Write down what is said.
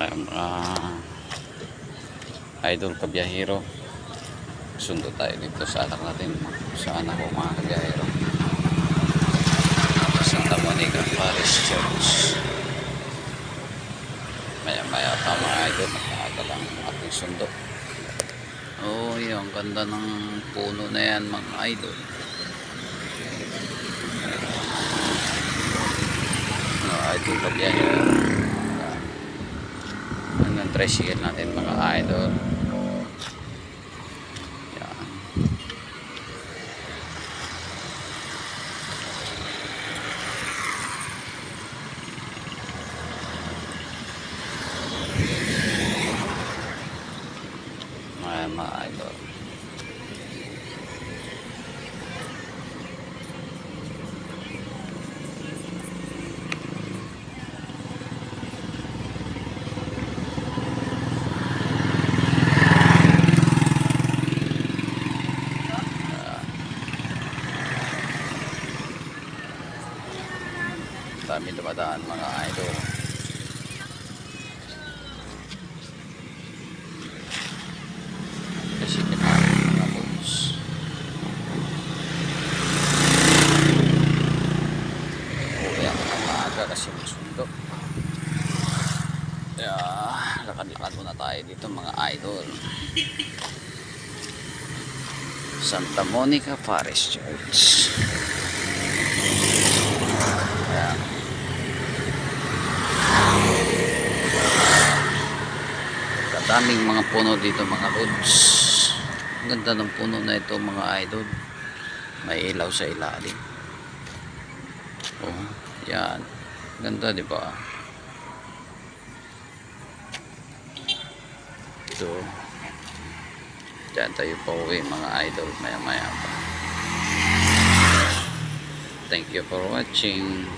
kaya mga idol kabiyahero sundo tayo dito sa anak natin. Saan ako mga kabiyahero Santa Monica Parish Church. Maya maya pa mga idol. Nakaaga lang ang ating sundo. Oh yung ganda ng puno na yan mga idol. Mga idol kabiyahero tricycle natin mga idol. Yan mga mga idol dami dumadaan mga idol. Kasi kinain mga boss uwi ako ng maaga kasi may sundo. Kaya lakad-lakad muna tayo mga idol. Santa Monica Parish Church Ayan. Kadaming mga puno dito mga lods. Ganda ng puno na ito mga idol. May ilaw sa ilalim. Oh, yan. Ganda di ba? Ito. Diyan tayo pa uwi mga idol maya maya pa. Thank you for watching.